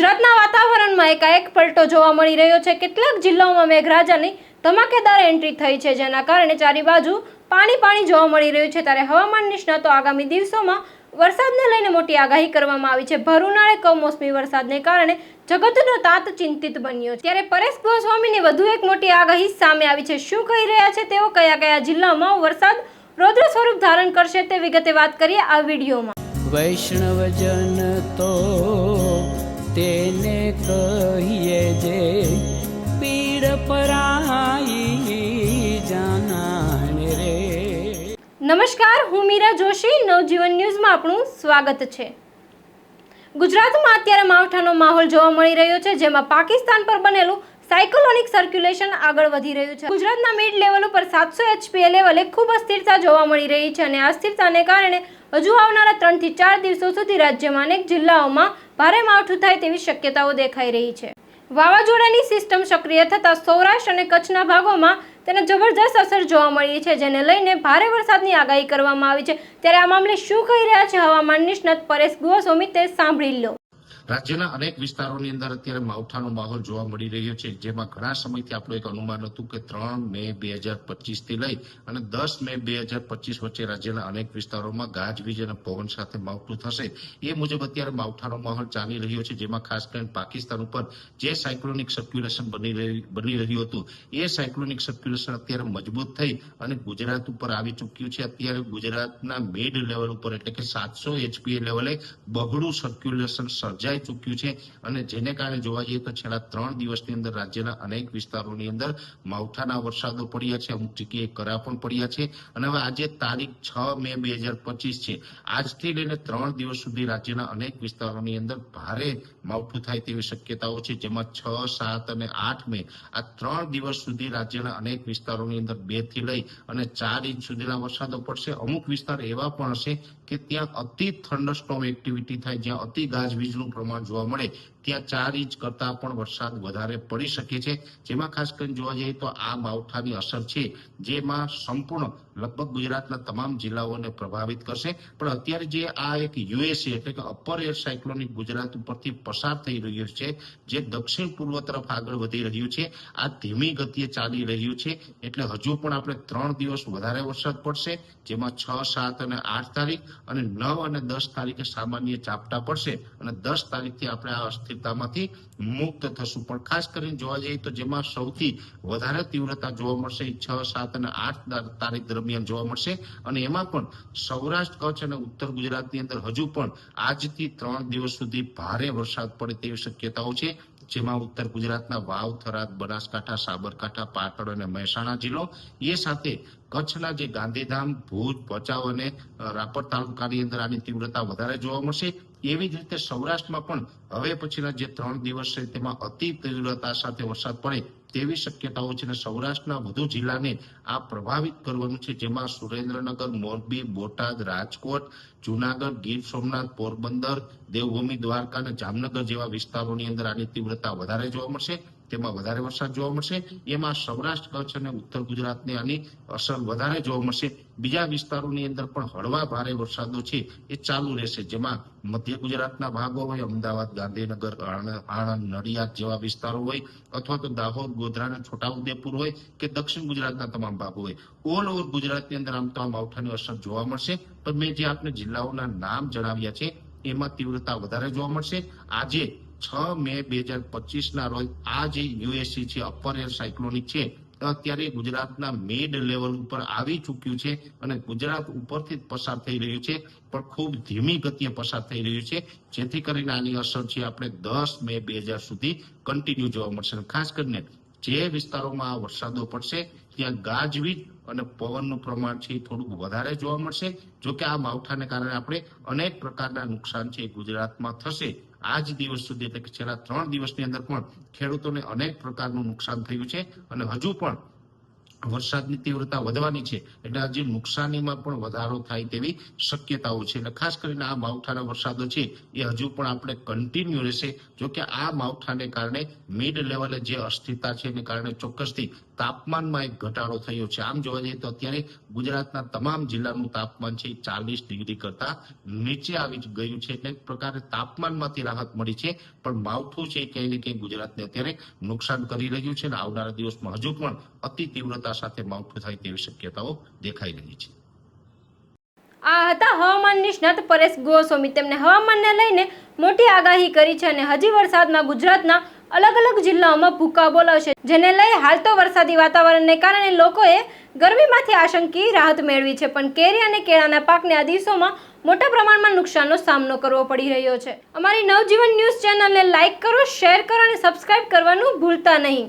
ગુજરાતના વાતાવરણમાં એકાએક પલટો જોવા મળી રહ્યો છે. કેટલાક જિલ્લાઓમાં મેઘરાજાની ધમાકેદાર એન્ટ્રી થઈ છે, જેના કારણે ચારે બાજુ પાણી પાણી જોવા મળી રહ્યું છે. ત્યારે હવામાન નિષ્ણાતો આગામી દિવસોમાં વરસાદને લઈને મોટી આગાહી કરવામાં આવી છે. ભર ઉનાળે કમોસમી વરસાદને કારણે જગતનો તાત ચિંતિત બન્યો છે. ત્યારે પરેશ ગોસ્વામીની વધુ એક મોટી આગાહી સામે આવી છે. શું કહી રહ્યા છે? તેઓ કયા કયા જિલ્લામાં વરસાદ રૌદ્ર સ્વરૂપ ધારણ કરશે તે વિગતે વાત કરીએ આ વિડીયોમાં. વૈષ્ણવજન તો તેને કહીએ જે પીડ પરાઈ જાનાને રે. નમસ્કાર, હું મીરા જોશી. નવજીવન ન્યૂઝમાં આપણું સ્વાગત છે. ગુજરાતમાં અત્યારે માવઠાનો માહોલ જોવા મળી રહ્યો છે, જેમાં પાકિસ્તાન પર બનેલું સાયકોલોનિક સર્ક્યુલેશન આગળ વધી રહ્યું છે. ગુજરાતના મિડ લેવલ ઉપર સાતસો એચપીએ લેવલે ખૂબ અસ્થિરતા જોવા મળી રહી છે અને અસ્થિરતાને કારણે હજુ આવનારા ત્રણથી ચાર દિવસો સુધી રાજ્યમાં અનેક જિલ્લાઓમાં ભારે માવઠું થાય તેવી શક્યતાઓ દેખાઈ રહી છે. વાવાઝોડાની સિસ્ટમ સક્રિય થતાં સૌરાષ્ટ્ર અને કચ્છના ભાગોમાં તેને જબરજસ્ત અસર જોવા મળી છે, જેને લઈને ભારે વરસાદની આગાહી કરવામાં આવી છે. ત્યારે આ મામલે શું કહી રહ્યા છે હવામાન નિષ્ણાત પરેશ ગોસ્વામી તે સાંભળી લો. રાજ્યના અનેક વિસ્તારોની અંદર અત્યારે માવઠાનો માહોલ જોવા મળી રહ્યો છે, જેમાં ઘણા સમયથી આપણું એક અનુમાન હતું કે ત્રણ મે બે હજાર પચીસથી લઈ અને દસ મે બે હજાર પચીસ વચ્ચે રાજ્યના અનેક વિસ્તારોમાં ગાજવીજ અને પવન સાથે માવઠું થશે. એ મુજબ અત્યારે માવઠાનો માહોલ ચાલી રહ્યો છે, જેમાં ખાસ કરીને પાકિસ્તાન ઉપર જે સાયક્લોનિક સર્ક્યુલેશન બની બની રહ્યું હતું, એ સાયક્લોનિક સર્ક્યુલેશન અત્યારે મજબૂત થઈ અને ગુજરાત ઉપર આવી ચૂક્યું છે. અત્યારે ગુજરાતના મિડ લેવલ ઉપર એટલે કે સાતસો એચપીએ લેવલે બગડું સર્ક્યુલેશન સર્જાઈ ચૂક્યું છે અને જેને કારણે જોવા જઈએ તો છેલ્લા ત્રણ દિવસની અંદર રાજ્યના અનેક વિસ્તારોની અંદર માવઠાના વરસાદો પડ્યા છે, અમુક જગ્યાએ કરા પણ પડ્યા છે અને હવે આજે તારીખ છ મે બે હજાર પચીસ છે. આજથી લઈને ત્રણ દિવસ સુધી રાજ્યના અનેક વિસ્તારોની અંદર ભારે માવઠું થાય તેવી શક્યતાઓ છે, જેમાં છ, સાત અને આઠ મે આ ત્રણ દિવસ સુધી રાજ્યના અનેક વિસ્તારોની અંદર બેથી લઈ અને ચાર ઇંચ સુધીના વરસાદો પડશે. અમુક વિસ્તાર એવા પણ હશે કે ત્યાં અતિ થંડરસ્ટોમ એક્ટિવિટી થાય, જ્યાં અતિ ગાજવીજનું પ્રમાણ જોવા મળે. ત્યાં ચાર ઇંચ કરતા પણ વરસાદ વધારે પડી શકે છે. જેમાં ખાસ કરીને જોવા જઈએ તો આ માવઠાની અસર છે, જેમાં સંપૂર્ણ લગભગ ગુજરાતના તમામ જિલ્લાઓને પ્રભાવિત કરશે. પણ અત્યારે જે આ એક યુએસએ એટલે કે અપર એર સાયક્લોનિક ગુજરાત ઉપરથી પસાર થઈ રહ્યું છે, જે દક્ષિણ પૂર્વ તરફ આગળ વધી રહ્યું છે, આ ધીમી ગતિએ ચાલી રહ્યું છે, એટલે હજુ પણ આપણે ત્રણ દિવસ વધારે વરસાદ પડશે, જેમાં છ, સાત અને આઠ તારીખ અને નવ અને દસ તારીખે સામાન્ય ચાપટા પડશે અને દસ તારીખથી આપણે આ અસ્થિરતામાંથી મુક્ત થશું. પણ ખાસ કરીને જોવા જઈએ તો જેમાં સૌથી વધારે તીવ્રતા જોવા મળશે છ, સાત અને આઠ તારીખ દરમિયાન જોવા મળશે. અને એમાં પણ સૌરાષ્ટ્ર, કચ્છ અને ઉત્તર ગુજરાતની અંદર હજુ પણ આજથી ત્રણ દિવસ સુધી ભારે વરસાદ પડે તેવી શક્યતાઓ છે. જેમાં ઉત્તર ગુજરાતના વાવ, થરાદ, બનાસકાંઠા, સાબરકાંઠા, પાટણ અને મહેસાણા જિલ્લો, એ સાથે કચ્છના જે ગાંધીધામ, ભુજ, ભચાઉ અને રાપર તાલુકાની અંદર આની તીવ્રતા વધારે જોવા મળશે. એવી જ રીતે સૌરાષ્ટ્રમાં પણ હવે પછીના જે ત્રણ દિવસ છે તેમાં અતિ તીવ્રતા સાથે વરસાદ પડે તેવી શક્યતાઓ છે અને સૌરાષ્ટ્રના વધુ જિલ્લાને આ પ્રભાવિત કરવાનું છે. જેમાં સુરેન્દ્રનગર, મોરબી, બોટાદ, રાજકોટ, જુનાગઢ, ગીર સોમનાથ, પોરબંદર, દેવભૂમિ, દ્વારકા અને જામનગર જેવા વિસ્તારોની અંદર આની તીવ્રતા વધારે જોવા મળશે. તેમાં વધારે વરસાદ જોવા મળશે. એમાં સૌરાષ્ટ્ર, કચ્છ અને ઉત્તર ગુજરાતની આની અસર વધારે જોવા મળશે. બીજા વિસ્તારોની અંદર પણ હળવા ભારે વરસાદો છે એ ચાલુ રહેશે. જેમાં મધ્ય ગુજરાતના ભાગો હોય, અમદાવાદ, ગાંધીનગર, આણંદ નડિયાદ જેવા વિસ્તારો હોય, અથવા તો દાહોદ ગોધરા અને છોટાઉદેપુર હોય કે દક્ષિણ ગુજરાતના તમામ ભાગો હોય. ઓલ ઓવર ગુજરાતની અંદર આમ તો આ માવઠાની અસર જોવા મળશે. પણ મેં જે આપને જિલ્લાઓના નામ જણાવ્યા છે, એમાં તીવ્રતા વધારે જોવા મળશે. આજે છ મે બે હજાર પચીસ ના રોજ આ જે યુએસસી છે અપર એર સાયક્લોનિક છે અત્યારે ગુજરાતના મેડ લેવલ ઉપર આવી ચૂક્યું છે અને ગુજરાત ઉપરથી પસાર થઈ રહ્યું છે, પણ ખૂબ ધીમી ગતિએ પસાર થઈ રહ્યું છે, જેથી કરીને આની અસર છે આપણે દસ મે બે હજાર સુધી કન્ટિન્યુ જોવા મળશે ખાસ કરીને જે વિસ્તારોમાં આ વરસાદો પડશે, ત્યાં ગાજવીજ અને પવનનું પ્રમાણ છે થોડુંક વધારે જોવા મળશે, જોકે આ માવઠાને કારણે આપણે અનેક પ્રકારના નુકસાન છે ગુજરાતમાં થશે. આજ દિવસ સુધી એટલે કે છેલ્લા ત્રણ દિવસની અંદર પણ ખેડૂતોને અનેક પ્રકારનું નુકસાન થયું છે અને હજુ પણ વરસાદની તીવ્રતા વધવાની છે એટલે આજે નુકસાનીમાં પણ વધારો થાય તેવી શક્યતાઓ છે એટલે ખાસ કરીને આ માવઠાના વરસાદો છે એ હજુ પણ આપણે કન્ટિન્યુ રહેશે. જો આ માવઠાને કારણે મિડ લેવલે જે અસ્થિરતા છે એને કારણે ચોક્કસથી તાપમાનમાં એક ઘટાડો થયો છે. આમ જોવા જઈએ તો અત્યારે ગુજરાતના તમામ જિલ્લાનું તાપમાન છે ચાલીસ ડિગ્રી કરતા નીચે આવી ગયું છે એટલે પ્રકારે તાપમાનમાંથી રાહત મળી છે. પણ માવઠું છે ક્યાંય ને ક્યાંય ગુજરાતને અત્યારે નુકસાન કરી રહ્યું છે અને આવનારા દિવસમાં હજુ પણ અતિ તીવ્રતા સાથે માવઠું થાય તેવી શક્યતાઓ દેખાઈ રહી છે. આ હતા હવામાન નિષ્ણાત પરેશ ગોસ્વામી. તેમણે હવામાનને લઈને મોટી આગાહી કરી છે અને હજી વરસાદમાં ગુજરાતના અલગ અલગ જિલ્લાઓમાં ભૂકા બોલાવશે, જેને લઈ હાલ તો વરસાદી વાતાવરણને કારણે લોકોએ ગરમીમાંથી આશંકી રાહત મેળવી છે, પણ કેરી અને કેળાના પાકને આ દિવસોમાં મોટા પ્રમાણમાં નુકસાનનો સામનો કરવો પડી રહ્યો છે. અમારી નવજીવન ન્યૂઝ ચેનલને લાઇક કરો, શેર કરો અને સબસ્ક્રાઇબ કરવાનું ભૂલતા નહીં.